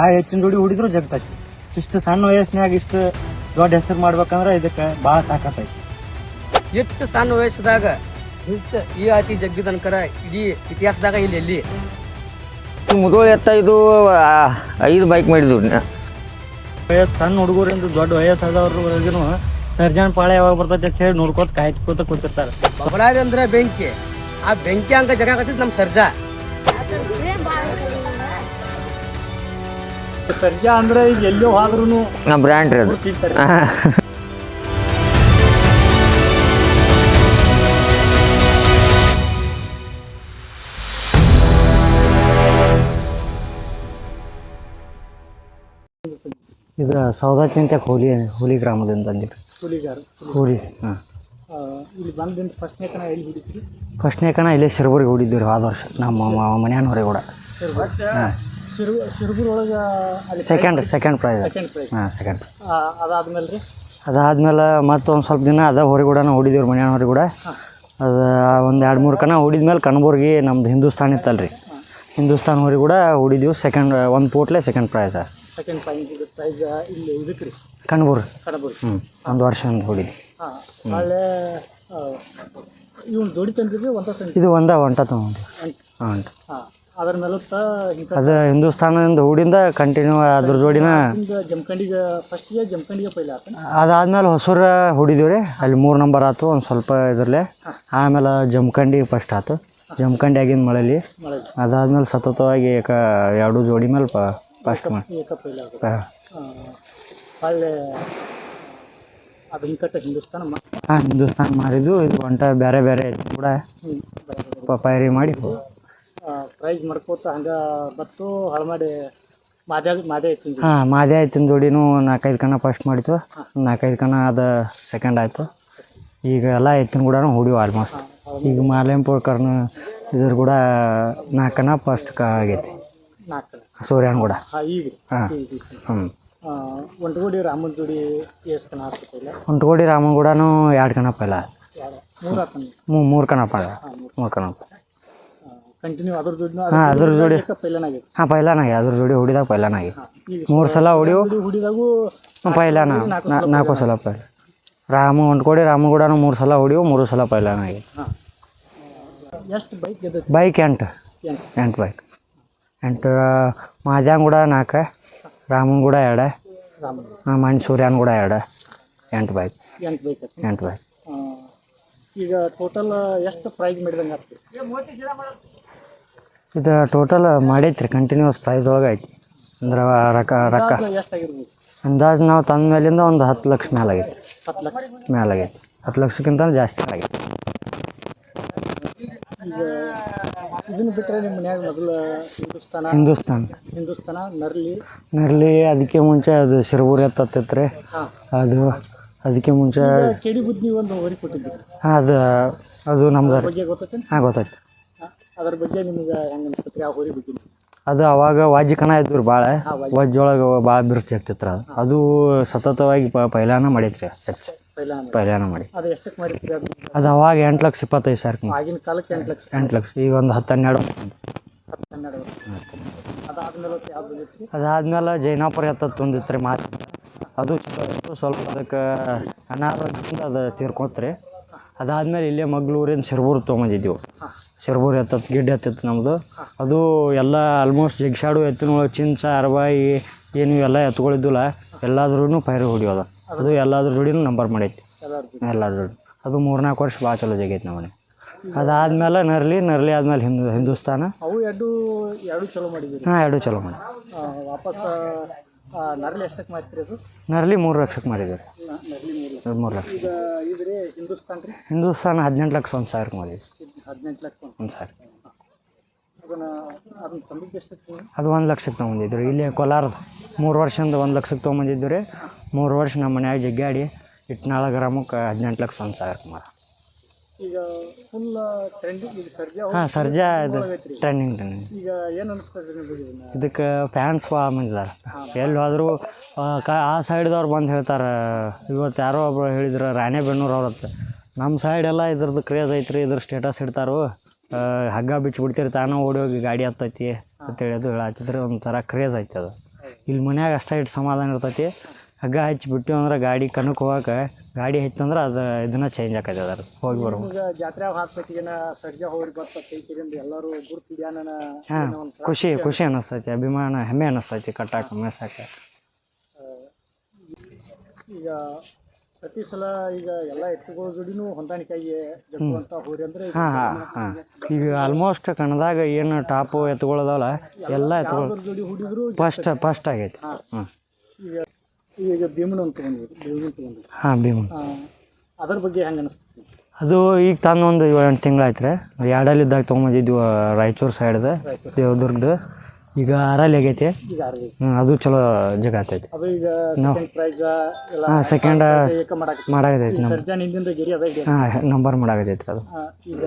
ಯಾವ ಹೆಚ್ಚಿನ ದುಡಿ ಹುಡಿದ್ರು ಜಗ್ತೈತಿ ಇಷ್ಟು ಸಣ್ಣ ವಯಸ್ಸಿನಾಗ ಇಷ್ಟು ದೊಡ್ಡ ಹೆಸರು ಮಾಡ್ಬೇಕಂದ್ರೆ ಇದಕ್ಕೆ ಭಾಳ ತಾಕತ್ತೈತಿ ಇಷ್ಟು ಸಣ್ಣ ವಯಸ್ಸದಾಗ ಇಷ್ಟು ಈ ಆತಿ ಜಗ್ಗಿದನ್ಕರ ಇಡೀ ಇತಿಹಾಸದಾಗ ಇಲ್ಲಿ ಎಲ್ಲಿ? ಮುದೋಳಿ ಎತ್ತ ಇದು ಐದು ಬೈಕ್ ಮಾಡಿದ್ರು ವಯಸ್ಸು ಸಣ್ಣ ಹುಡುಗರಿಂದ ದೊಡ್ಡ ವಯಸ್ಸಾದವ್ರಿಗೂ ಸರ್ಜನ್ ಪಾಳೆ ಯಾವಾಗ ಬರ್ತೈತೆ ಅಂತ ಹೇಳಿ ನೋಡ್ಕೊತ ಕಾಯ್ಕೋತ ಕೂತಿರ್ತಾರೆ. ಬಬಲಾದಿ ಅಂದ್ರೆ ಬೆಂಕಿ. ಆ ಬೆಂಕಿ ಅಂತ ಜಗಾಕತ್ತಿದ್ ನಮ್ಮ ಸರ್ಜಾ. ಸರ್ಜಾ ಅಂದ್ರೆ ಈಗ ಎಲ್ಲೋ ಹೋದ್ರೂ ಬ್ರ್ಯಾಂಡ್ ರೀ ಅದು ಇದು ಸೌದಾತಿ ಅಂತ ಹೋಲಿ ಹೋಲಿ ಗ್ರಾಮದಿಂದ ಅಂದಿರಿ ಹುಲಿಗಾರ. ಹೋಲಿ. ಹಾಂ. ಇಲ್ಲಿ ಬಂದಿಂದ ಫಸ್ಟ್ನೇ ಕಣ ಎಲ್ಲಿ ಹಿಡಿತೀರಿ? ಫಸ್ಟ್ನೇ ಕಣ ಇಲ್ಲೇ ಶಿರಬೂರಿಗೆ ಹೊಡಿದ್ದೀವಿ ಹೋದ ವರ್ಷ. ನಮ್ಮ ಮನೆಯವ್ರೆ ಕೂಡ. ಹಾಂ. ಒಳಗೆ second second prize second prize ಹಾಂ ಸೆಕೆಂಡ್ ಅದಾದ್ಮೇಲೆ ರೀ ಅದಾದ್ಮೇಲೆ ಮತ್ತೊಂದು ಸ್ವಲ್ಪ ದಿನ ಅದ ಹೊರಗೆ ಕೂಡ ಹೊಡಿದೀವಿ ಮನೆಯವ್ರಿ ಕೂಡ ಅದು ಒಂದು ಎರಡು ಮೂರು ಕಣ ಹೊಡಿದ್ಮೇಲೆ ಕಣಬೂರ್ಗಿ ನಮ್ದು ಹಿಂದೂಸ್ತಾನ್ ಇತ್ತಲ್ಲ ರೀ ಹಿಂದೂಸ್ತಾನ್ ಹೊರಗೆ ಕೂಡ ಹೊಡಿದೀವಿ ಸೆಕೆಂಡ್ ಒಂದು ಪೋಟ್ಲೆ ಸೆಕೆಂಡ್ ಪ್ರೈಸ್ ಸೆಕೆಂಡ್ ಪ್ರೈಸ್ ಇಲ್ಲಿ ಇದಕ್ಕೆ ರೀ ಕಣಬೂರು ಕಡಬೂರ್ ಹ್ಞೂ ಒಂದು ವರ್ಷ ಒಂದು ಹೊಡಿದ್ವಿ. ಹಾಂ ನಾಳೆ ಇವ್ನು ಜೋಡಿ ತಂದಿದ್ವಿ ಒಂದ ತಂದಿದ್ವಿ ಇದು ಒಂದ ಒಂಟ ತೊಗೊಂಡು ಹಾಂ ಹಾಂ. ಅದ್ರ ಮೇಲತ್ತ ಹಿಂಗೆ ಅದು ಹಿಂದೂಸ್ತಾನದಿಂದ ಹೂಡಿಂದ ಕಂಟಿನ್ಯೂ ಅದ್ರ ಜೋಡಿನ ಜಮಖಂಡಿಗೆ ಫಸ್ಟಿಗೆ ಜಮಖಂಡಿಗೆ ಪೈಲ ಅದಾದ್ಮೇಲೆ ಹೊಸೂರ ಹೊಡಿದೀವಿ ರೀ ಅಲ್ಲಿ ಮೂರು ನಂಬರ್ ಆಯ್ತು ಒಂದು ಸ್ವಲ್ಪ ಇದರಲ್ಲೇ. ಆಮೇಲೆ ಜಮಖಂಡಿ ಫಸ್ಟ್ ಆಯ್ತು ಜಮಖಂಡಿ ಆಗಿನ ಮಳೆಲಿ. ಮಳೆ ಅದಾದ್ಮೇಲೆ ಸತತವಾಗಿ ಏಕ ಎರಡು ಜೋಡಿ ಮೇಲೆ ಪ ಫಸ್ಟ್ ಮಾಡಿ ಏಕ ಪೈಲ ಆಗುತ್ತೆ ಹೊಳ್ಳೆ ಅದು ಹಿಂಕಟ್ಟ ಹಿಂದೂಸ್ತಾನ ಹಾಂ ಹಿಂದೂಸ್ತಾನ್ ಮಾರಿದ್ದು ಇದು ಒಂಟ ಬೇರೆ ಬೇರೆ ಐತಿ ಕೂಡ. ಪಪಾಯಿ ಮಾಡಿ. ಪ್ರೈಸ್ ಮಾಡ್ಕೋತ ಹಂಗೆ ಬತ್ತು ಹಾಳು ಮಾಡಿ ಹಾ ಮಾದೇ ಐತಿ ಹಾಂ ಮಾದೇ ಆಯ್ತಿನ ಜೋಡಿನೂ ನಾಲ್ಕೈದು ಕಣ ಫಸ್ಟ್ ಮಾಡಿತ್ತು ನಾಲ್ಕೈದು ಕಣ ಅದು ಸೆಕೆಂಡ್ ಆಯಿತು. ಈಗ ಎಲ್ಲ ಎತ್ತಿನ ಕೂಡ ಹೊಡಿವು ಆಲ್ಮೋಸ್ಟ್ ಈಗ ಮಾಲೆಂಪುರ ಕರ್ನ ಇದ್ರ ಕೂಡ ನಾಲ್ಕು ಕಣ ಫಸ್ಟ್ ಕ ಆಗೈತಿ. ಸೂರ್ಯನ ಕೂಡ ಹಾಂ. ಹ್ಞೂ ಒಂಟಗೋಡಿ ರಾಮನ ಜೋಡಿ ಎಷ್ಟು ಕಣ ಆಗ್ತಿಲ್ಲ ಹೊಂಟ್ಕೋಡಿ ರಾಮನ್ ಕೂಡ ಎರಡು ಕಣ ಪೈಲ. ಮೂರು ಕಣ ಪೈಲ. ಮೂರು. ಕಣ ಕಂಟಿನ್ಯೂ ಅದ್ರ ಜೋಡಿನೂ ಹಾಂ ಅದ್ರ ಜೋಡಿ. ಹಾಂ ಪೈಲಾನಾಗಿ ಅದ್ರ ಜೋಡಿ ಹೊಡಿದಾಗ ಪೈಲಾನಾಗಿ ಮೂರು ಸಲ ಹೊಡಿವು ಜೋಡಿ ಪೈಲಾನ ನಾಲ್ಕು ಸಲ ಪೈಲ ರಾಮ ಹೊಂಟ್ಕೊಡಿ ರಾಮ ಕೂಡ ಮೂರು ಸಲ ಹೊಡಿವು ಮೂರು ಸಲ ಪೈಲಾನಾಗಿ ಎಷ್ಟು ಬೈಕ್ ಎಂಟು. ಎಂಟು. ಬೈಕ್ ಎಂಟು ಮಾಜಾನ್ ಕೂಡ ನಾಲ್ಕು ರಾಮನ್ ಕೂಡ ಎರಡು ಹಾಂ ಮಣ್ ಸೂರ್ಯನ್ ಕೂಡ ಎರಡು ಎಂಟು ಬೈಕ್ ಎಂಟು ಬೈಕ್ ಐತಿ ಎಂಟು ಬೈಕ್ ಈಗ ಟೋಟಲ್ ಎಷ್ಟು ಪ್ರೈಸ್ ಮಾಡಿದಂಗೆ ಆಗ್ತದೆ? ಇದು ಟೋಟಲ್ ಮಾಡೈತ್ರಿ ಕಂಟಿನ್ಯೂಸ್ ಪ್ರೈಸ್ ಒಳಗೆ ಐತಿ. ಅಂದ್ರೆ ರೊಕ್ಕ ರೊಕ್ಕ ಅಂದಾಜು ನಾವು ತಂದ ಮೇಲಿಂದ ಒಂದು ಹತ್ತು ಲಕ್ಷ ಮೇಲಾಗೈತಿ ಮೇಲಾಗೈತಿ ಹತ್ತು ಲಕ್ಷಕ್ಕಿಂತ ಜಾಸ್ತಿ ಆಗೈತಿ. ಈಗ ಇದನ್ನು ಬಿಟ್ಟರೆ ನಿಮ್ಮ ಮನ್ಯಾಗ ಮೊದಲು ಹಿಂದೂಸ್ತಾನ. ಹಿಂದೂಸ್ತಾನ್ ಹಿಂದೂಸ್ತಾನ ನರ್ಲಿ ನರ್ಲಿ ಅದಕ್ಕೆ ಮುಂಚೆ ಅದು ಶಿರಬೂರಿ ಹತ್ತತ್ತಿತ್ತು ರೀ ಅದು ಅದಕ್ಕೆ ಮುಂಚೆ ಕೆಡಿ ಬುದ್ಧಿ ಒಂದು ಹಾಂ ಅದು ಅದು ನಮ್ದು ಹಾಂ ಗೊತ್ತಾಯ್ತು. ಅದ್ರ ಬಗ್ಗೆ ನಿಮ್ಗೆ ಹೆಂಗೆ ಅನ್ಸುತ್ತೆ? ಆ ಹೋರಿ ಬಗ್ಗೆ ಅದು ಅವಾಗ ವಾಜಿಕನ ಇದ್ರು ಭಾಳ ವಜ್ಜೊಳಗೆ ಭಾಳ ಬಿರುಚಿ ಆಗ್ತಿತ್ತು ಅದು ಅದು ಸತತವಾಗಿ ಪ ಪೈಲಾನ ಮಾಡೈತ್ರಿ ಹೆಚ್ಚು ಪೈಲಾನ ಮಾಡಿ. ಅದು ಎಷ್ಟಕ್ಕೆ ಮಾಡಿರ್ತೀರಿ ಅದು? ಅದು ಅವಾಗ ಎಂಟು ಲಕ್ಷ ಇಪ್ಪತ್ತೈದು ಸಾವಿರ ಆಗಿನ ಕಾಲಕ್ಕೆ ಎಂಟು ಲಕ್ಷ. ಎಂಟು ಲಕ್ಷ. ಈಗ ಒಂದು ಹತ್ತು ಹನ್ನೆರಡು ಹತ್ತು ಹನ್ನೆರಡು ವರ್ಷ. ಅದಾದ್ಮೇಲೆ ಯಾವ್ದು ಬಂದಿತ್ತು ಅದಾದ್ಮೇಲೆ ಜೈನಾಪುರ ಎತ್ತತ್ತು ತಂದಿತ್ತು ರೀ ಮಾತು ಅದು ಚಲೋ ಸ್ವಲ್ಪ ಅದಕ್ಕೆ ಅನಾರೋಗ್ಯದಿಂದ ಅದು ತೀರ್ಕೊತ್ರಿ. ಅದಾದ್ಮೇಲೆ ಇಲ್ಲೇ ಮಗ್ಳೂರಿಂದ ಶಿರ್ಬೂರು ತೊಗೊಂಬಂದಿದ್ದೆವು ಶಿರ್ಬೂರು ಎತ್ತತ್ತು ಗಿಡ್ಡ ಎತ್ತಿತ್ತು ನಮ್ಮದು ಅದು ಎಲ್ಲ ಆಲ್ಮೋಸ್ಟ್ ಜಗ್ಸಾಡು ಎತ್ತಿನ ಒಳಗೆ ಚಿಂಚ ಅರಬಾಯಿ ಏನು ಎಲ್ಲ ಎತ್ಕೊಳಿದ್ದಿಲ್ಲ. ಎಲ್ಲಾದ್ರೂ ಪೈರು ಹೊಡಿಯೋದು. ಅದು ಎಲ್ಲಾದ್ರೂ ಜೋಡಿನೂ ನಂಬರ್ ಮಾಡೈತಿ. ಎಲ್ಲಾದ್ರೂ. ಜೋಡಿ ಅದು ಮೂರ್ನಾಲ್ಕು ವರ್ಷ ಭಾಳ ಚಲೋ ಜಗೈತಿ ನಮ್ಮನೆ. ಅದಾದ್ಮೇಲೆ ನರ್ಲಿ ನರ್ಲಿ ಆದ್ಮೇಲೆ ಹಿಂದೂ ಹಿಂದೂಸ್ತಾನ. ಅವು ಎರಡು ಎರಡು ಚಲೋ ಹಾಂ ಎರಡು ಚಲೋ ಮಾಡಿ ವಾಪಸ್ ನರ್ಲಿ ಎಷ್ಟಕ್ಕೆ ಮಾಡ್ತೀರಿ ಅದು? ನರ್ಲಿ ಮೂರು ಲಕ್ಷಕ್ಕೆ ಮಾಡಿದ್ದಾರೆ ನರ್ಲಿ ಮೂರು ಮೂರು ಲಕ್ಷ. ಈಗ ಇದ್ರಿ ಹಿಂದೂಸ್ತಾನ್ ರೀ? ಹಿಂದೂಸ್ತಾನ ಹದಿನೆಂಟು ಲಕ್ಷ ಒಂದು ಸಾವಿರಕ್ಕೆ ಮಾಡಿದ್ವಿ ಹದಿನೆಂಟು ಲಕ್ಷ ಒಂದು. ಸಾವಿರ. ಅದು ಒಂದು ಲಕ್ಷಕ್ಕೆ ತೊಗೊಂಡಿದ್ರು ಇಲ್ಲಿ ಕೋಲಾರದ ಮೂರು ವರ್ಷದಿಂದ ಒಂದು ಲಕ್ಷಕ್ಕೆ ತೊಗೊಂಬಂದಿದ್ದು ರೀ. ಮೂರು ವರ್ಷ ನಮ್ಮ ಮನ್ಯಾಗ ಜಗ್ಗಾಡಿ ಇಟ್ನಾಳ ಗ್ರಾಮಕ್ಕೆ ಹದಿನೆಂಟು ಲಕ್ಷ ಒಂದು ಸಾವಿರಕ್ಕೆ ಮಾರ ಈಗ ಫುಲ್ ಟ್ರೆಂಡಿಂಗ್ ಸರ್ಜಾ. ಹಾಂ ಸರ್ಜಾ ಇದು ಟ್ರೆಂಡಿಂಗ್ ಟ್ರೆಂಡಿಂಗ್ ಈಗ ಏನು ಅನಿಸ್ತದೆ ನಿಮಗೆ ಇದನ್ನ? ಇದಕ್ಕೆ ಫ್ಯಾನ್ಸ್ ಫಾರ್ಮ್ ಇದ್ದಾರೆ ಎಲ್ಲಿ ಹೋದರೂ ಕ ಆ ಸೈಡ್ದವ್ರು ಬಂದು ಹೇಳ್ತಾರೆ. ಇವತ್ತು ಯಾರೋ ಒಬ್ರು ಹೇಳಿದ್ರು ರಾಣೆಬೆನ್ನೂರು ಅವ್ರ ಹತ್ರ. ನಮ್ಮ ಸೈಡ್ ಎಲ್ಲ ಇದ್ರದ್ದು ಕ್ರೇಜ್ ಐತ್ರಿ ಇದ್ರ ಸ್ಟೇಟಸ್ ಇಡ್ತಾರೋ. ಹಗ್ಗ ಬಿಚ್ಚಿ ಬಿಡ್ತೀರಿ ತಾನೇ ಓಡಿ ಹೋಗಿ ಗಾಡಿ ಹತ್ತೈತಿ ಅಂತೇಳಿ ಅದು ಹೇಳತ್ತಿದ್ರೆ ಒಂಥರ ಕ್ರೇಜ್ ಐತೆ ಅದು. ಇಲ್ಲಿ ಮನ್ಯಾಗ ಅಷ್ಟೇ ಇಟ್ಟು ಸಮಾಧಾನ ಇರ್ತೈತಿ. ಹಗ್ಗ ಹಚ್ಚಿಬಿಟ್ಟು ಅಂದ್ರೆ ಗಾಡಿ ಕಣಕ್ಕೆ ಹೋಗಕ್ಕೆ ಗಾಡಿ ಹಚ್ಚಂದ್ರೆ ಅದು ಇದನ್ನ ಚೇಂಜ್ ಆಕೈತೆ ಅದ್ರ ಹೋಗಿ ಬರೋ ಈಗ ಜಾತ್ರೆ ಹಾಕ್ಬೇಕಿನ ಸರ್ಜಾ ಹೋಗಿ ಬರ್ತೈತಿ ಎಲ್ಲರೂ ಗುರುತು ಹಿಡಿಯಾನ ಹಾಂ ಖುಷಿ ಖುಷಿ ಅನಿಸ್ತೈತಿ ಅಭಿಮಾನ ಹೆಮ್ಮೆ ಅನಿಸ್ತೈತಿ ಕಟ್ಟಾಕ ಮೇಸಾಕ ಈಗ ಪ್ರತಿ ಸಲ ಈಗ ಎಲ್ಲ ಎತ್ತುಗಳ ಜೋಡಿನೂ ಹೊಂದಾಣಿಕೆಯಾಗಿ ಜಗ್ಗುವಂತ ಹೋರಿ ಅಂದ್ರೆ ಈಗ ಹಾಂ ಹಾಂ ಹಾಂ. ಈಗ ಆಲ್ಮೋಸ್ಟ್ ಕಣದಾಗ ಏನು ಟಾಪು ಎತ್ತುಗಳದಾವಲ್ಲ ಎಲ್ಲ ಎತ್ತುಗಳು ಯಾವ್ದ್ರ ಜೋಡಿ ಹುಡಿದ್ರು ಫಸ್ಟ್ ಫಸ್ಟ್ ಆಗೈತಿ. ಹಾಂ. ಈಗ ಈಗ ಭೀಮನ ಅಂತ ತಗೊಂಡಿದ್ರು ಭೀಮನ ತಗೊಂಡಿದ್ರು ಹಾಂ ಭೀಮ ಅದ್ರ ಬಗ್ಗೆ ಹೆಂಗೆ ಅನಿಸ್ತೈತಿ ಅದು ಈಗ ತಂದು ಒಂದು ಎಂಟು ತಿಂಗಳಾಯ್ತು ರೀ ಎರಡಲ್ಲಿದ್ದಾಗ ತೊಗೊಂಬಂದಿದ್ವಿ ರಾಯಚೂರು ಸೈಡ್ದು ದೇವದುರ್ಗದ. ಈಗ ಆರಲ್ಲಿ ಆಗೈತಿ. ಈಗ ಆರ್ವಿ ಹ್ಞೂ ಅದು ಚಲೋ ಜಗ ಆತೈತಿ ಅದು ಈಗ ಸೆಕೆಂಡ್ ಪ್ರೈಸ್ ಎಲ್ಲ ಹಾಂ ಸೆಕೆಂಡ್ ಏಕ ಮಾಡಕ್ಕೆ ಮಾಡಾಕತೈತಿ ನಮ್ಮ ಸರ್ಜಾ ನಿಂದಿಂದ ಗಿರಿ ಅದ ಇದೆ ಹಾಂ ನಂಬರ್ ಮಾಡಾಗೈತಿ ಅದು. ಆ, ಈಗ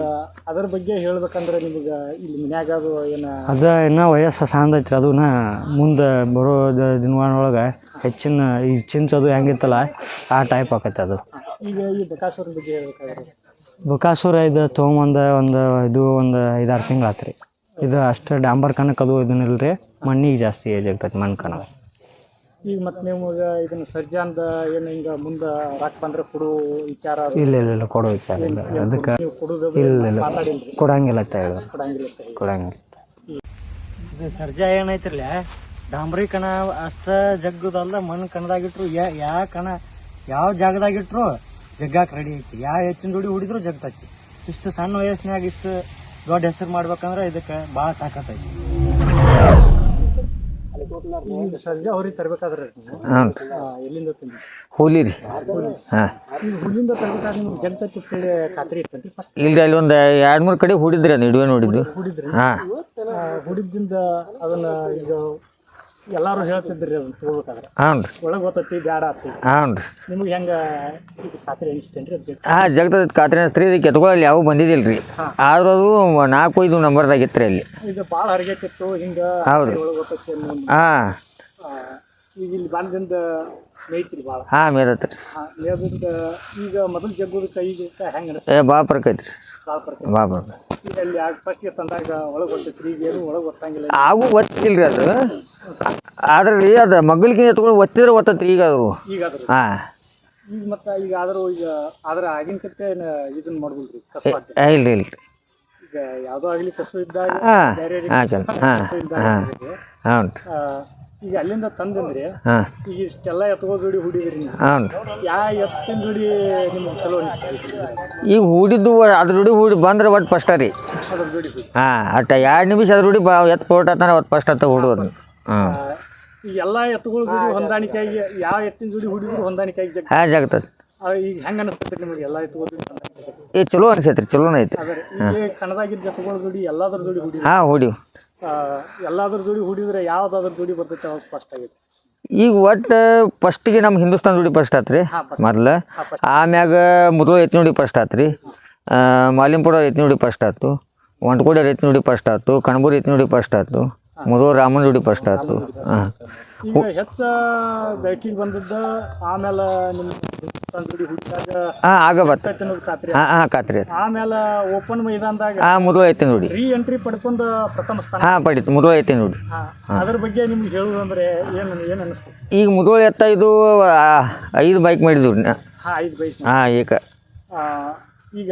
ಅದ್ರ ಬಗ್ಗೆ ಹೇಳ್ಬೇಕಂದ್ರೆ ನಿಮಗೆ ಇಲ್ಲಿ ಮನ್ಯಾಗ ಅದು ಏನು ಅದು ಇನ್ನೂ ವಯಸ್ಸು ಐತ್ರಿ ಅದನ್ನ ಮುಂದೆ ಬರೋ ದ- ದಿನಮಾನೊಳಗೆ ಹೆಚ್ಚಿನ ಈ ಚಿಂಚದು ಹೆಂಗಿತ್ತಲ್ಲ ಆ ಟೈಪ್ ಆಕೈತಿ ಅದು. ಈಗ ಈ ಬಕಾಸುರನ ಬಗ್ಗೆ ಹೇಳ್ಬೇಕಾದ್ರೆ. ಬಕಾಸುರ ಇದು ತೊಗೊಂಬಂದು ಒಂದು ಇದು ಒಂದು ಐದಾರು ತಿಂಗಳು ಆತು ರೀ ಇದು ಅಷ್ಟು ಡಾಂಬರ್ ಕಣಕ್ ಅದು ಇದನ್ನಿಲ್ಲ ರೀ ಮಣ್ಣಿಗೆ ಜಾಸ್ತಿ ಏಜ್ ಆಗ್ತೈತೆ ಮಣ್ಣು ಕಣ ಈಗ ಮತ್ತೆ ನಿಮಗೆ ಇದನ್ನ ಸರ್ಜಾನ್ದ ಏನು ಹಿಂಗ ಮುಂದೆ ರಾಕ್ ಬಂದ್ರೆ ಕೊಡು ವಿಚಾರ ಇಲ್ಲ ಇಲ್ಲ ಇಲ್ಲ ಕೊಡೋ ವಿಚಾರ ಇಲ್ಲ. ಅದಕ್ಕೆ ನೀವು ಕೊಡುದು ಇಲ್ಲ ಇಲ್ಲ. ಮಾತಾಡಿಲ್ರಿ. ಕೊಡಂಗಿಲ್ಲ ಅಂತ ಹೇಳಿದ್ರು ಕೊಡಂಗಿಲ್ಲ ಅಂತ ಹೇಳಿ. ಕೊಡಂಗಿಲ್ಲ ಇದು ಸರ್ಜಾ ಏನೈತ್ರಲ್ಲ ಡಾಂಬ್ರಿ ಕಣ ಅಷ್ಟ ಜಗ್ಗದಲ್ಲ ಮಣ್ಣು ಕಣದಾಗಿಟ್ರು ಯಾ ಯಾವ ಕಣ ಯಾವ ಜಾಗದಾಗಿಟ್ರು ಜಗ್ಗಾಕ್ ರೆಡಿ ಐತಿ. ಯಾವ ಹೆಚ್ಚಿನ ಜೋಡಿ ಹುಡಿದ್ರು ಜಗ್ತೈತಿ ಇಷ್ಟು ಸಣ್ಣ ವಯಸ್ಸಿನಾಗ ಇಷ್ಟು ದೊಡ್ಡ ಹೆಸರು ಮಾಡ್ಬೇಕಂದ್ರೆ ಇದಕ್ಕೆ ಭಾಳ ತಾಕತ್ತೈತಿ ಐತಿ ಸರ್ಜಾ ಹೊರಿ ತರ್ಬೇಕಾದ್ರೆ ಹಾಂ. ಎಲ್ಲಿಂದ ಹುಲಿ ರೀ. ಹಾಂ. ತರ್ಬೇಕಾದ್ರೆ ನಿಮ್ಗೆ ಖಾತ್ರಿ ಇರ್ತೈತಿ ಫಸ್ಟ್ ಅಲ್ಲಿ ಒಂದು ಎರಡು ಮೂರು ಕಡೆ ಹೂಡಿದ್ರಿ ಅದು ಇಡುವೆ ನೋಡಿದ್ದು. ಹುಡಿದ್ರಿ. ಹಾಂ. ಹುಡಿದಿಂದ ಅದನ್ನ ಈಗ ಎಲ್ಲಾರು ಹೇಳ್ತಿದ್ರಿ ಅದನ್ನ ತಗೋಬೇಕಾದ್ರೆ. ಹಾಂ ರೀ ಒಳಗೆ ಗೊತ್ತೈತಿ ಬ್ಯಾಡ ಆತಿ. ಹಾಂ ರೀ ನಿಮ್ಗೆ ಹೆಂಗ ಇದು ಖಾತ್ರಿ ಅನಿಸ್ತೇನ್ರಿ ಹಾಂ ಜಗದ ಖಾತ್ರಿ ಅನಿಸ್ತ್ರಿ ಇದಕ್ಕೆ ಎತ್ಕೊಳ್ಳಿ ಯಾವ ಬಂದಿದ್ದಿಲ್ಲ ರೀ ಆದ್ರೂ ಅದು ನಾಲ್ಕು ಐದು ನಂಬರ್ದಾಗಿತ್ತು ರೀ ಅಲ್ಲಿ. ಇದು ಭಾಳ ಹಿಂಗ ಹೌದು. ಒಳಗೆ ಗೊತ್ತೈತಿ ಅನ್ನೋ ಒಂದು, ಹಾಂ. ಆ, ಈಗ ಇಲ್ಲಿ ಬಂದಿಂದ ಮೇಯ್ತ್ರಿ ಭಾಳ ಹಾಂ ಮೇದತ್ತು ಹಾಂ ಮೇದಿಂದ ಈಗ ಮೊದಲು ಜಗ್ಗೋದಕ್ಕೆ ಈಗ ಹೆಂಗೆ ಏ ಭಾಳ ಪರ್ಕೈತಿ ರೀ ಭಾಳ ಪರ್ಕೆ ಬಾ ಬಾ ಈಗ ಅಲ್ಲಿ ಫಸ್ಟ್ಗೆ ತಂದಾಗ ಒಳಗೆ ಗೊತ್ತೈತ್ರಿ ಈಗ ಏನು ಒಳಗೆ ಗೊತ್ತಂಗಿಲ್ಲ ಆಗು ಒತ್ತಿಲ್ಲ ರೀ ಅದು. ಆದ್ರೆ ರೀ ಅದು ಮಗ್ಳಿಗೆ ಎತ್ಕೊಂಡು ಒತ್ತಿದ್ರೆ ಒತ್ತತ್ರಿ ಈಗ ಅದು ಈಗ ಅದ್ರ ಹಾಂ. ಈಗ ಮತ್ತೆ ಈಗ ಆದರೂ ಈಗ ಆದ್ರೆ ಆಗಿನ ಕತ್ತೆ ಇದನ್ನ ಕಸ ಕಸ್ಬಾಟ್ ಇಲ್ಲ ಇಲ್ಲ ರೀ ಈಗ ಯಾವುದೋ ಆಗಲಿ ಕಸು ಇದ್ದಾಗ ಹಾಂ ಬೇರೆ ಹಾಂ ಚಲ್ ಹಾಂ ಕಸು ಇದ್ದಾಗ ಹಾಂ ಇರ್ತೈತಿ. ಹಾಂ ರೀ ಆ, ಈಗ ಅಲ್ಲಿಂದ ತಂದಂದ್ರೆ ಹಾಂ. ಈಗ ಇಷ್ಟೆಲ್ಲ ಎತ್ಕೋ ಜೋಡಿ ಹುಡಿದ್ರಿ ನೀವು. ಹಾಂ ರೀ ಯಾವ ಎತ್ತಿನ ಜೋಡಿ ನಿಮ್ಗೆ ಚಲೋ ಅನಿಸ್ತೈತಿ ಈಗ ಹೂಡಿದ್ದು ಅದ್ರ ಜೋಡಿ ಹೂಡಿ ಬಂದ್ರೆ ಒಟ್ಟು ಫಸ್ಟ್ ರೀ ಅದ್ರ ಜೋಡಿ ಹುಡಿ. ಹಾಂ ಅಟ್ಟ ಎರಡು ನಿಮಿಷ ಅದ್ರ ಜೋಡಿ ಬಾ ಎತ್ತು ಪೋಟಾತಾನೆ ಅವತ್ತು ಫಸ್ಟ್ ಅತ್ತ ಹುಡುಗರು ಹಾಂ. ಈಗ ಎಲ್ಲ ಎತ್ತುಗಳ ಜೋಡಿ ಹೊಂದಾಣಿಕೆಯಾಗಿ ಯಾವ ಎತ್ತಿನ ಜೋಡಿ ಹುಡಿದ್ರು ಹೊಂದಾಣಿಕೆಯಾಗಿ ಜಗ್ ಹಾಂ ಜಾಗತದ. ಆ, ಈಗ ಹೆಂಗ ಅನಿಸ್ತೈತಿ ನಿಮಗೆ ಎಲ್ಲ ಎತ್ತುಗಳ ಜೋಡಿ ಹೊಂದಾಣಿಕೆ ಏ ಚಲೋ ಅನಿಸೈತೆ ರೀ ಚಲೋನ ಐತೆ ಅದೇ ಈಗ ಕಣದಾಗಿದ್ದ ಎತ್ತುಗಳ ಜೋಡಿ ಎಲ್ಲಾದ್ರ ಜೋಡಿ ಹುಡಿ ಹಾಂ ಹುಡಿ ಎಲ್ಲಾದ್ರ ಜೋಡಿ ಹುಡಿದ್ರೆ ಯಾವ್ದಾದ್ರ ಜೋಡಿ ಬರ್ತೈತೆ ಅವ್ರು ಸ್ಪಷ್ಟ ಆಗೈತೆ ಈಗ ಒಟ್ಟು ಫಸ್ಟಿಗೆ ನಮ್ಮ ಹಿಂದೂಸ್ತಾನ್ ಜೋಡಿ ಫಸ್ಟ್ ಆತ್ರಿ ಮೊದ್ಲು. ಆಮ್ಯಾಗ ಮುರುಳು ಎತ್ತಿನ ಜೋಡಿ ಫಸ್ಟ್ ಆತ್ರಿ. ಮಾಲಿಂಪುರ ಎತ್ತಿನ ಜೋಡಿ ಫಸ್ಟ್ ಆಯ್ತು ಒಂಟ್ಕೋಡಿ ಎತ್ತಿನ ಜೋಡಿ ಫಸ್ಟ್ ಆಯ್ತು ಕಣ್ಬೂರ್ ಎತ್ತಿನ ಜೋಡಿ ಫಸ್ಟ್ ಆಯ್ತು ಮುರುಳು ರಾಮನ ಜೋಡಿ ಫಸ್ಟ್ ಆಯ್ತು ಹಾಂ. ಈಗ ಹೆಚ್ಚ ಬೆಳಕಿಗೆ ಬಂದದ್ದು ಆಮೇಲೆ ನಿಮ್ಮ ಜೋಡಿ ಹುಡಿದಾಗ ಹಾಂ ಆಗ ಕೈತೆ ಅನ್ನೋದು ಖಾತ್ರಿ. ಹಾಂ ಹಾಂ ಕಾತ್ರಿ ಆಮೇಲೆ ಓಪನ್ ಮೈದಾನದಾಗ ಹಾಂ ಮುರುಳು ಎತ್ತಿ ನೋಡಿ. ರೀ ಎಂಟ್ರಿ ಪಡ್ಕೊಂಡು ಪ್ರಥಮ ಸ್ಥಾನ. ಹಾಂ ಪಡೀತು. ಮುರುಳು ಎತ್ತಿ ನೋಡಿ. ಹಾ, ಅದ್ರ ಬಗ್ಗೆ ನಿಮ್ಗೆ ಹೇಳುದಂದ್ರೆ ಏನು ಏನು ಅನಿಸ್ತು? ಈಗ ಮುರುಳು ಎತ್ತ ಇದು ಆ, ಐದು ಬೈಕ್ ಮಾಡಿದ್ರು ಹಾ ಐದು ಬೈಕ್ ಹಾಂ ಏಕ ಈಗ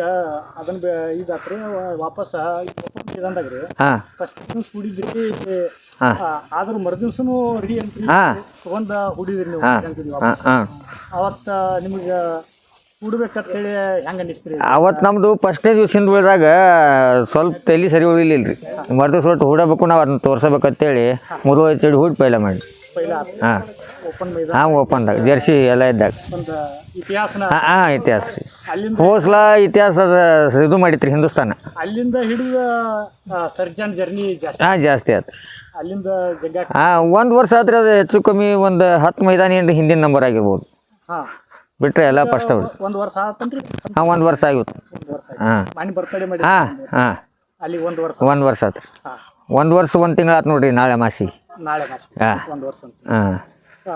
ಅದನ್ನ ಬೆ ಇದಾತ್ರಿ ವ- ವಾಪಸ್ ಓಪನ್ ಹಾಂ. ಹಾ. ಆದ್ರ ಮರುದಿವ್ಸನು ರೀ ಹಾ. ತಗೊಂಡ ಹುಡಿದ್ರಿ ನೀವು ಹಾಂ. ಹಾಂ ಅವತ್ತ ನಿಮ್ಗೆ ಹೆಂಗ ಅನಿಸ್ತ್ರಿ ಅವತ್ತು ನಮ್ಮದು ಫಸ್ಟ್ನೇ ದಿವ್ಸದಿಂದ ಉಳಿದಾಗ ಸ್ವಲ್ಪ ತಲೆ ಸರಿ ಉಳಿಲಿಲ್ಲ ರೀ ಮರ್ದು ಸ್ವಲ್ಪ ಹೂಡಬೇಕು ನಾವು ಅದನ್ನ ತೋರ್ಸಬೇಕಂತೇಳಿ ಮೂರು ಚಡಿ ಹೂಡಿ ಪೈಲ ಮಾಡಿ ಹಾಂ. ಹಾಂ ಓಪನ್ದಾಗ ಜರ್ಸಿ ಎಲ್ಲ ಇದ್ದಾಗ. ಹಾಂ ಹಾಂ ಇತಿಹಾಸ. ರೀ ಹೋಸ್ಲ ಇತಿಹಾಸ ಅದ ಇದು ಮಾಡಿತ್ರಿ ಹಿಂದೂಸ್ತಾನ. ಅಲ್ಲಿಂದ ಹಿಡಿದ ಸರ್ಜನ್ ಜರ್ನಿ ಜಾಸ್ತಿ. ಹಾಂ ಜಾಸ್ತಿ ಆಯ್ತು ಅಲ್ಲಿಂದ ಹಾಂ ಒಂದು ವರ್ಷ ಆದ್ರೆ ಅದು ಹೆಚ್ಚು ಕಮ್ಮಿ ಒಂದು ಹತ್ತು ಮೈದಾನ ಏನು ಹಿಂದಿನ ನಂಬರ್ ಆಗಿರ್ಬೋದು. ಹಾಂ. ಬಿಟ್ಟರೆ ಎಲ್ಲ ಫಸ್ಟ್ ಅವ್ರು. ಒಂದ್ ವರ್ಷ ಆತನ್ರಿ ಹಾಂ ಒಂದು ವರ್ಷ ಆಗಿತ್ತು. ಒಂದ್ ವರ್ಷ ಆಯ್ತು. ಹಾಂ. ಹಾಂ ಹಾಂ. ಅಲ್ಲಿ ಒಂದು ವರ್ಷ. ಒಂದು ವರ್ಷ ಆತ್ರಿ. ಒಂದು ವರ್ಷ ಒಂದು ತಿಂಗಳು ಆತು ನೋಡ್ರಿ ನಾಳೆ ಮಾಸಿ ನಾಳೆ ಮಾಸ ಒಂದು ಒಂದ್ ವರ್ಷ ಅಂತ. ಹಾಂ ಆ,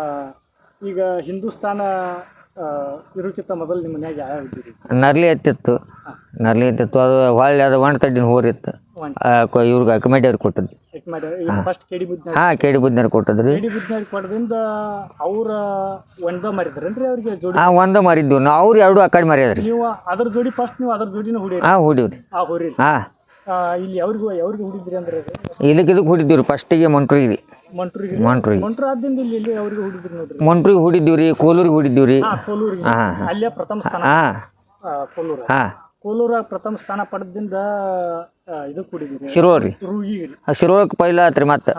ಈಗ ಹಿಂದೂಸ್ತಾನ ಆ, ಇರೋಕ್ಕಿಂತ ಮೊದಲು ನಿಮ್ಮ ಮನ್ಯಾಗ ಯಾವ ಇದ್ದೀರಿ? ನರ್ಲಿ ಎತ್ತಿತ್ತು. ನರ್ಲಿ ಎತ್ತಿತ್ತು. ಅದು ಹೊಳ್ಳಿ ಅದು ಒಣ ತಡ್ಡಿನ ಹೋರಿತ್ತು ಒಂಟು. ಆ, ಕೊ- ಇವ್ರಿಗೆ ಕಮಿಟಿಯವ್ರಿಗೆ ಕೊಟ್ಟದ್ದು. ಮಾಡ್ಯಾರ ಈಗ ಫಸ್ಟ್ ಕೆಡಿ ಬುದ್ಧ ಹಾಂ ಕೇಡಿ ಬುದ್ಧನವ್ರು ಕೊಟ್ಟದ್ರಿ. ಕೆಡಿ ಬುದ್ಧನವ್ರಿಗೆ ಕೊಡದಿಂದ ಅವ್ರ ಒಂದ ಮಾರಿದ್ರೇನ್ರಿ ಅವ್ರಿಗೆ ಜೋಡಿ? ಹಾಂ ಒಂದು ಮಾರಿದ್ವು. ನಾವು ಅವ್ರು ಎರಡು ಆ ಕಡೆ ಮಾರ್ಯಾದ್ರಿ ನೀವು ಅದ್ರ ಜೋಡಿ ಫಸ್ಟ್ ನೀವು ಅದ್ರ ಜೋಡಿನ ಹುಡಿ ಹಾಂ ಹೊಡಿವ್ರಿ ಆ ಹೋರಿ ಹಾಂ. ಇಲ್ಲಿ ಅವ್ರಿಗೂ ಅವ್ರಿಗೆ ಹುಡಿದ್ರಿ ಅಂದ್ರೆ ಇದಕ್ಕೆ ಇದಕ್ಕೆ ಹೊಡಿದ್ದೀವಿ ರೀ ಫಸ್ಟಿಗೆ ಮಂಟ್ರಿಗೆ ರೀ ಮಂಟ್ರಿಗೆ ಮಂಟ್ರಿಗೆ ಮಂಟ್ರ ಆದ್ದಿಂದ ಇಲ್ಲಿ ಇಲ್ಲಿ ಅವ್ರಿಗೆ ಹುಡಿದ್ರಿ ನೋಡ್ರಿ. ಮಂಟ್ರಿಗೆ ಹೊಡಿದ್ದೀವಿ ರೀ ಕೋಲೂರಿಗೆ ಹೊಡಿದ್ದೀವಿ ರೀ. ಹಾ ಕೋಲೂರಿಗೆ. ಹಾಂ ಅಲ್ಲೇ ಪ್ರಥಮ ಸ್ಥಾನ. ಹಾಂ. ಆ, ಕೋಲೂರ. ಹಾಂ. ಕೋಲೂರ ಪ್ರಥಮ ಸ್ಥಾನ ಪಡೆದಿಂದ ಇದು ಕುಡಿದಿರಿ ಶಿರೋರ್ ರೀ. ರೂಗಿಗೆ ರೀ. ಆ ಶಿರೋಳಕ್ಕೆ ಪೈಲ ಆತ್ರಿ ಮತ್ತೆ.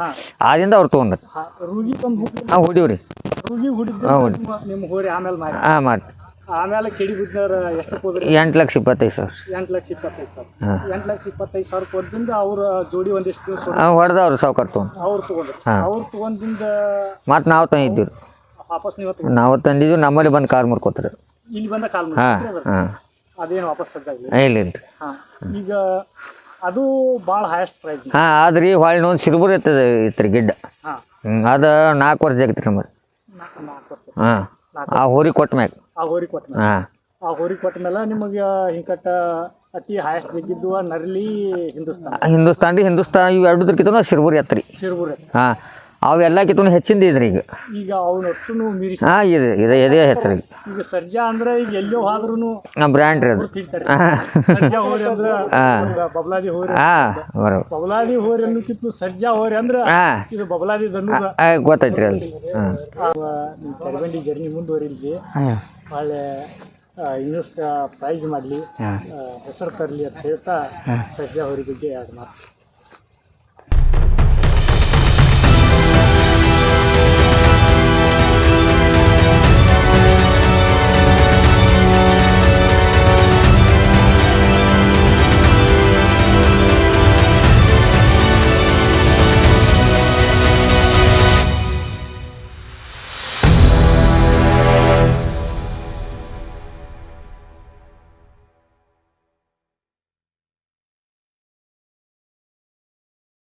ಆದಿಂದ ಅವ್ರು ತೊಗೊಂಡ್ರಿ. ಹಾ, ರೂಗಿ ಹುಟ್ಟಿ ಹಾಂ ಹೊಡಿವ್ರಿ ರೂಗಿ ಹುಡಿದ್ರೆ ನಿಮ್ಮ ನಿಮ್ಮ ಹೋರಿ ಆಮೇಲೆ ಮಾಡಿ ಹಾಂ ಮಾಡಿ ಆಮೇಲೆ ಕೆಡಿ ಬಿದ್ದವ್ರ ಎಷ್ಟು ಹೋದ್ರಿ? ಎಂಟು ಲಕ್ಷ ಇಪ್ಪತ್ತೈದು ಸಾವಿರ. ಎಂಟು ಲಕ್ಷ ಇಪ್ಪತ್ತೈದು ಸಾವಿರ. ಎಂಟು ಲಕ್ಷ ಇಪ್ಪತ್ತೈದು ಸಾವಿರ ಕೊಟ್ಟಿಂದ ಅವ್ರ ಜೋಡಿ ಒಂದಿಷ್ಟು ದಿವಸ ಹೊಡೆದವ್ರು ಸಾವ್ಕಾರ ತೊಗೊಂಡು. ಅವ್ರು ತಗೊಂಡ್ರು. ಅವ್ರು ತೊಗೊಂದಿಂದ ಮತ್ತೆ ನಾವು ತಂದಿದ್ದೀವಿ ವಾಪಸ್ ನೀವು ನಾವು ತಂದಿದ್ದೀವಿ ನಮ್ಮಲ್ಲಿ ಬಂದು ಕಾರ್ ಮುರ್ಕೋತಾರೆ. ಇಲ್ಲಿ ಬಂದ ಕಾಲ್ ಹಾಂ ಅದೇನು ವಾಪಸ್ ಇಲ್ಲ ಇಲ್ಲ ರೀ ಹಾ. ಈಗ ಅದು ಭಾಳ ಹೈಯೆಸ್ಟ್ ಪ್ರೈಸ್ ಹಾಂ ಆದ್ರಿ ಹೊಳ್ಳಿ ನೋಡಿ ಸಿರ್ಬುರ್ ಇರ್ತದೆ ಇತ್ತು ಗಿಡ್ಡ. ಹಾ. ಅದು ನಾಲ್ಕು ವರ್ಷ ಆಗಿತ್ತು ರೀ ನಮ್ಮದು ನಾಲ್ಕು ವರ್ಷ. ಹಾಂ. ಆ ಹೋರಿ ಕೊಟ್ಟ ಮ್ಯಾಗ ಆ ಹೋರಿ ಕೊಟ್ಟ ಮೇಲೆ ಹಾಂ. ಆ ಹೋರಿ ಕೊಟ್ಟ ಮೇಲೆ ನಿಮಗೆ ಹಿಂಕಟ್ಟ ಅತಿ ಹೈಯೆಸ್ಟ್ ಬಿದ್ದಿದ್ದು ನರ್ಲಿ ಹಿಂದೂಸ್ತಾನ. ಹಿಂದೂಸ್ತಾನ್ ರೀ ಹಿಂದೂಸ್ತಾನ್ ಇವು ಯಾತ್ರಿ ಸಿರ್ಬುರಿ ಎತ್ತರಿ ಶಿರಬುರಿ ಹಾಂ. ಅವೆಲ್ಲಕ್ಕಿಂತ ಹೆಚ್ಚಿಂದ ಇದ್ರಿ ಈಗ. ಈಗ ಅವನ ಅಷ್ಟು ಮೀರಿಸಿ ಹಾಂ ಇದೆ ಇದೆ ಇದೇ ಹೆಸರಿಗೆ. ಈಗ ಸರ್ಜಾ ಅಂದ್ರೆ ಈಗ ಎಲ್ಲೋ ಆದ್ರೂ ಹಾಂ ಬ್ರ್ಯಾಂಡ್ ರೀ ಅದು. ಸರ್ಜಾ ಹೋರಿ ಅಂದ್ರೆ ಒಂದು ಬಬಲಾದಿ ಹೋರಿ. ಹಾಂ ಬರೋಬರ್ ಬಬಲಾದಿ ಹೋರಿ ಅನ್ನೋಕ್ಕಿಂತ ಸರ್ಜಾ ಹೋರಿ ಅಂದ್ರೆ ಹಾಂ. ಇದು ಬಬಲಾದಿ ದನ್ನು ಗೊತ್ತೈತೆ ರೀ ಅಲ್ಲಿ ಹಾಂ. ನಿಮ್ಮ ಕರಿಬಂಡಿ ಜರ್ನಿ ಮುಂದುವರಿಲಿ. ಒಳ್ಳೆ ಇನ್ನಷ್ಟು ಪ್ರೈಸ್ ಮಾಡಲಿ. ಹೆಸರು ತರಲಿ ಅಂತ ಹೇಳ್ತಾ ಸರ್ಜಾ ಹೋರಿ ಬಗ್ಗೆ ಎರಡು ಮಾತು.